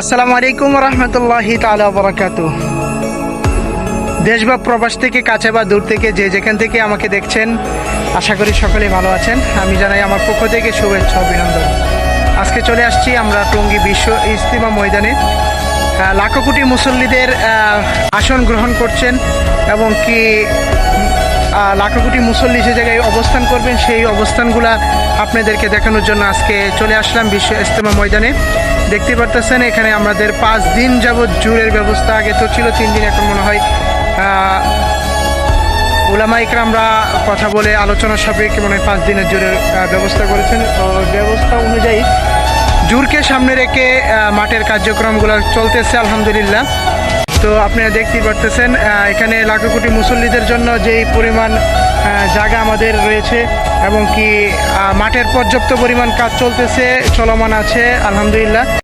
আসসালামু আলাইকুম রহমতুল্লাহি তালা দেশ বা প্রবাস থেকে কাছে বা দূর থেকে যে যেখান থেকে আমাকে দেখছেন, আশা করি সকলে ভালো আছেন। আমি জানাই আমার পক্ষ থেকে শুভেচ্ছা, অভিনন্দন। আজকে চলে আসছি আমরা টঙ্গী বিশ্ব ইস্তিমা ময়দানে। লাখো কোটি মুসল্লিদের আসন গ্রহণ করছেন এবং কি লাখো কোটি মুসল্লি যে জায়গায় অবস্থান করবেন, সেই অবস্থানগুলা আপনাদেরকে দেখানোর জন্য আজকে চলে আসলাম বিশ্ব ইস্তেমা ময়দানে। দেখতে পারতেছেন, এখানে আমাদের পাঁচ দিন যাবৎ জুড়ের ব্যবস্থা। আগে তো ছিল তিন দিন, এখন মনে হয় ওলামা ইকরামরা কথা বলে আলোচনা সাপেক্ষে মনে হয় পাঁচ দিনের জোরের ব্যবস্থা করেছেন। ব্যবস্থা অনুযায়ী জুরকে সামনে রেখে মাঠের কার্যক্রমগুলো চলতেছে, আলহামদুলিল্লাহ। তো আপনারা দেখতেই পারতেছেন এখানে লাখো কোটি মুসল্লিদের জন্য যেই পরিমাণ জায়গা আমাদের রয়েছে, এবং কি মাঠের পর্যাপ্ত পরিমাণ কাজ চলতেছে, চলমান আছে, আলহামদুলিল্লাহ।